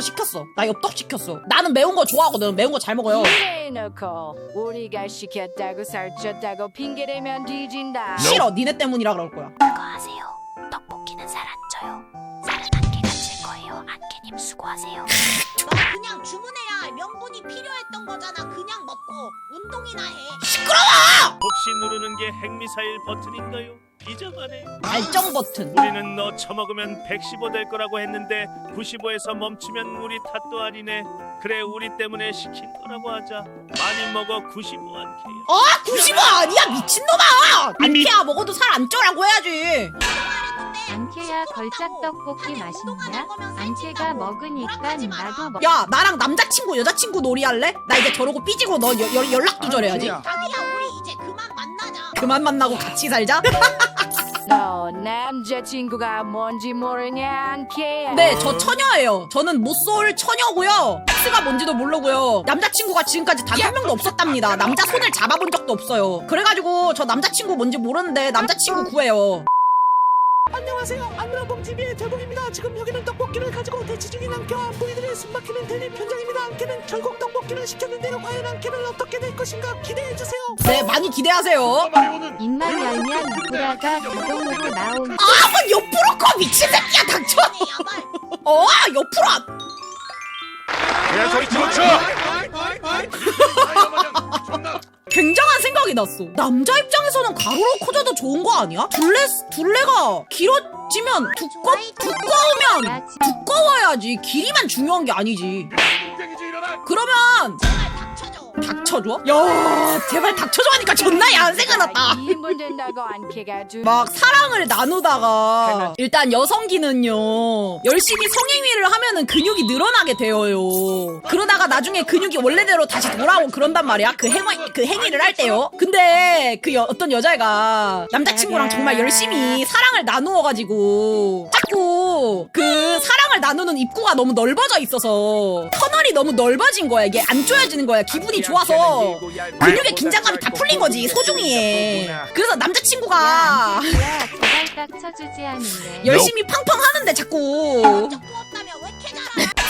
시켰어 시켰어 나 엽떡 시켰어 나는 매운 거 좋아하거든 매운 거 잘 먹어요 이래놓고 우리가 시켰다고 살쪘다고 핑계대면 뒤진다. 싫어 니네 때문이라 그럴 거야 그거 아세요? 떡볶이는 살 안 쪄요. 살은 안개가 찔 거예요. 안개님 수고하세요. 너 그냥 주문해야 명분이 필요했던 거잖아. 그냥 먹고 운동이나 해. 혹시 누르는 게 핵미사일 버튼인가요? 비자만해. 발정 버튼 우리는 너 처먹으면 115 될 거라고 했는데 95에서 멈추면 우리 탓도 아니네. 그래 우리 때문에 시킨 거라고 하자. 많이 먹어 95 안케야. 아95 아니야 미친놈아 안케야 먹어도 살 안 쪄라고 해야지 안케야 걸작 떡볶이 맛있냐? 안케가 먹으니까 나도 먹. 야 나랑 남자친구 여자친구 놀이할래? 나 이제 저러고 삐지고 너 여- 여- 연락 두절해야지 자기야 우리 이제 그만 만나자. 그만 만나고 같이 살자 너 남자친구가 뭔지 모르냐 안케야. 네, 저 처녀예요. 저는 못쏠 처녀고요. X가 뭔지도 모르고요. 남자친구가 지금까지 단 한 명도 없었답니다. 남자 손을 잡아본 적도 없어요. 그래가지고 저 남자친구 뭔지 모르는데 남자친구 구해요. 안녕하세요. 안무라봉 TV의 대봉입니다. 지금 여기는 떡볶이를 가지고 대치 중인 안개와 안보이들의 숨막히는 대립 현장입니다. 안개는 결국 떡볶이를 시켰는데요. 과연 안개는 어떻게 될 것인가 기대해 주세요. 네, 많이 기대하세요. 입만 열면 구라가 자동으로 나온. 아, 뭐 옆으로 커 미친 새끼야 야발. 어, 옆으로. 안- 야 저리 쳐. 굉장한 생각이 났어. 남자 입장에서는 가로로 커져도 좋은 거 아니야? 둘레 둘레가 길어지면 두꺼 두꺼우면 두꺼워야지. 길이만 중요한 게 아니지. 그러면 닥쳐줘. 야 제발 닥쳐줘 하니까 존나 야한 생각 났다. 2인분 된다고 안케가 주. 막 사랑을 나누다가 일단 여성기는요 열심히 성행위를 하면은 근육이 늘어나게 되어요. 그러다가 나중에 근육이 원래대로 다시 돌아오고 그런단 말이야. 그 행위 그 행위를 할 때요. 근데 그 여- 어떤 여자애가 남자친구랑 정말 열심히 사랑을 나누어가지고 자꾸 그 사랑을 나누는 입구가 너무 넓어져 있어서 터널 이 너무 넓어진 거야. 이게 안 조여지는 거야. 기분이 좋아서. 근육의 긴장감이 다 풀린 거지 소중히 해 그래서 남자친구가 야, 두발 딱 쳐주지 않을래. 열심히 팡팡 하는데 자꾸?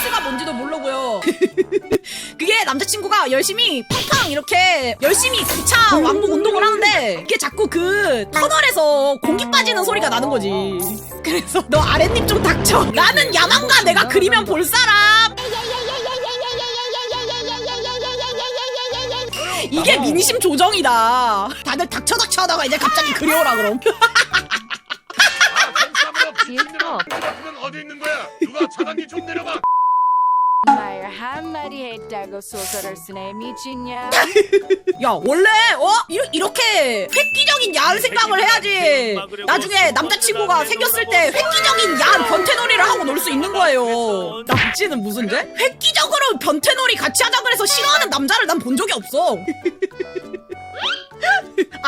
X가 뭔지도 모르고요. 그게 남자친구가 열심히 팡팡 이렇게 열심히 9차 왕복 운동을 하는데 그게 자꾸 그 터널에서 공기 빠지는 소리가 나는 거지. 그래서 너 아랫입 좀 닥쳐. 나는 야망가. 내가 그리면 볼 사람 이게 민심 조정이다 다들 닥쳐 닥쳐 하다가 이제 갑자기 그리워라 그럼 지읒도 없. 어디 있는 거야? 누가 차단기 좀 내려봐. 말 한마디 했다고 소설을 쓰네 미친냐. 야 원래 어? 이러, 이렇게 획기적인 야한 생각을 해야지. 나중에 남자친구가 생겼을 때 획기적인 야한 변태놀이를 하고 놀 수 있는 거예요. 남친은 무슨 죄? 획기적으로 변태놀이 같이 하자 그래서 싫어하는 남자를 난 본 적이 없어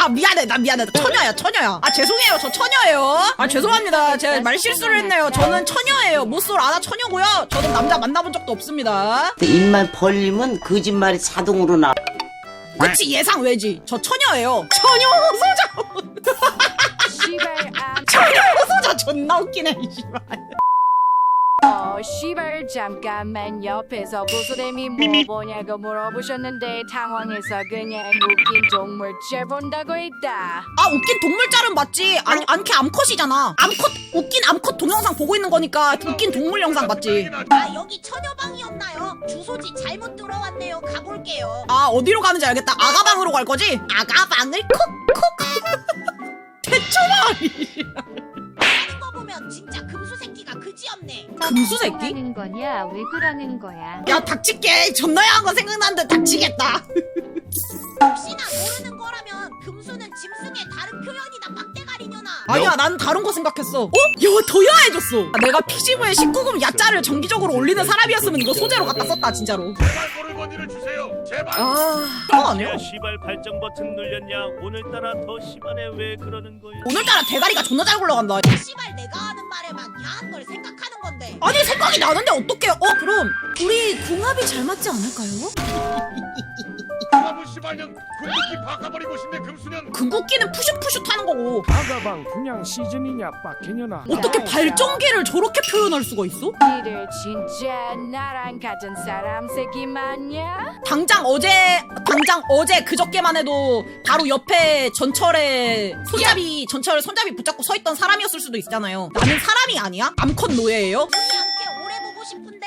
아 미안해. 나 미안해. 나 처녀야 처녀야. 아 죄송해요. 저 처녀예요. 아 죄송합니다. 제가 말 실수를 했네요. 저는 처녀예요. 못쏠 아나 처녀고요. 저는 남자 만나본 적도 없습니다. 입만 벌리면 거짓말이 자동으로 나. 그치 예상 외지. 저 처녀예요. 처녀 소자. 안. 처녀 소자 존나 웃기네 이 씨발 어, 시발 잠깐만 옆에서 고소dem이 뭐 보냐고 물어보셨는데 당황해서 그냥 웃긴 동물 째 본다고 했다. 아 웃긴 동물짤은 맞지 아니 안캐 암컷이잖아 암컷 웃긴 암컷 동영상 보고 있는 거니까 웃긴 동물 영상 맞지 아 여기 처녀방이었나요? 주소지 잘못 들어왔네요. 가볼게요. 아 어디로 가는지 알겠다 아가방으로 갈 거지 아가방을 콕콕 대초마리 금수 새끼? 하는 거냐? 왜 그러는 거야? 야 닥칠게 존나 야 한 거 생각나는데 닥치겠다 혹시나 모르는 거라면 금수는 짐승의 다른 표현이다. 빡대가리녀나. 아니야 난 다른 거 생각했어 어? 야 더 야해졌어 아, 내가 피지부에 19금 야자를 정기적으로 올리는 사람이었으면 이거 소재로 갖다 썼다 진짜로 제발 권리를 주세요. 제발. 아 그거 아니야 야 시발 발정 버튼 눌렸냐? 오늘따라 더 심하네 왜 그러는 거야? 오늘따라 대가리가 존나 잘 굴러간다 씨발 내가 하는 말에만 야한 걸 생각하는 건데. 아니 생각이 나는데 어떡해 어 그럼 우리 궁합이 잘 맞지 않을까요? 빨년 군국기 바꿔버리고 싶네 금수년 궁극기는 푸슛푸슛 하는 거고 아가방 그냥 시즌이냐 빡개년아 어떻게 발전기를 저렇게 표현할 수가 있어? 니들 진짜 나랑 같은 사람 새끼 맞냐? 당장 어제 당장 어제 그저께만 해도 바로 옆에 전철에 손잡이 전철 손잡이 붙잡고 서 있던 사람이었을 수도 있잖아요. 나는 사람이 아니야? 암컷 노예예요? 함께 오래 보고 싶은데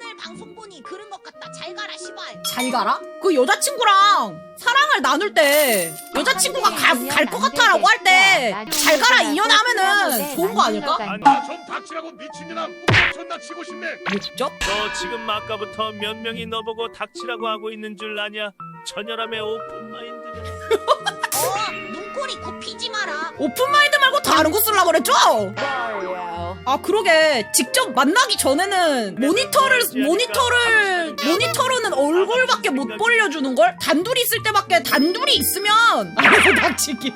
오늘 방송 보니 그런 것 같다 잘 가라 시발 잘 가라? 그 여자친구랑 사랑을 나눌 때 여자친구가 갈 것 같아라고 할 때 잘 가라 이년아 하면은 좋은 거 아닐까? 아좀 닥치라고 미친년아 묵 존나 치고 싶네 목적? 너 지금 아까부터 몇 명이 너보고 닥치라고 하고 있는 줄 아냐? 천혈함의 오픈 마인드를. 어 눈꼬리 굽히지 마라 오픈마인드 말고 다른 거 쓰려고 그랬죠? 아 그러게. 직접 만나기 전에는 모니터를 모니터를 모니터로는 얼굴밖에 못 벌려주는 걸? 단둘이 있을 때밖에 단둘이 있으면 아이고 닥치기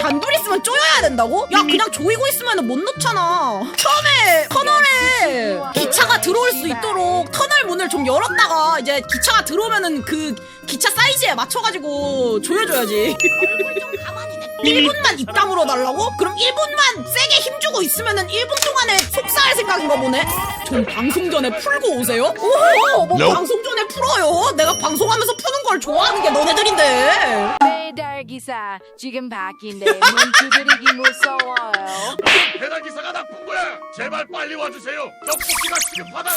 단둘이 있으면 쪼여야 된다고? 야 그냥 조이고 있으면 못 넣잖아 처음에 터널에 기차가 들어올 수 있도록 터널 문을 좀 열었다가 이제 기차가 들어오면은 그 기차 사이즈에 맞춰가지고 조여줘야지 얼굴 좀 가만히 내 1분만 입 다물어 달라고? 그럼 1분만 세게 힘주고 있으면은 1분 동안에 속사할 생각인가 보네? 전 방송 전에 풀고 오세요? 오, 뭐 방송 전에 풀어요? 내가 방송하면서 푸는 걸 좋아하는 게 너네들인데. 기사 지금 바뀐데 문 두드리기 무서워요. 배달 기사가 나쁜 거야. 제발 빨리 와주세요. 떡볶이가 시급하다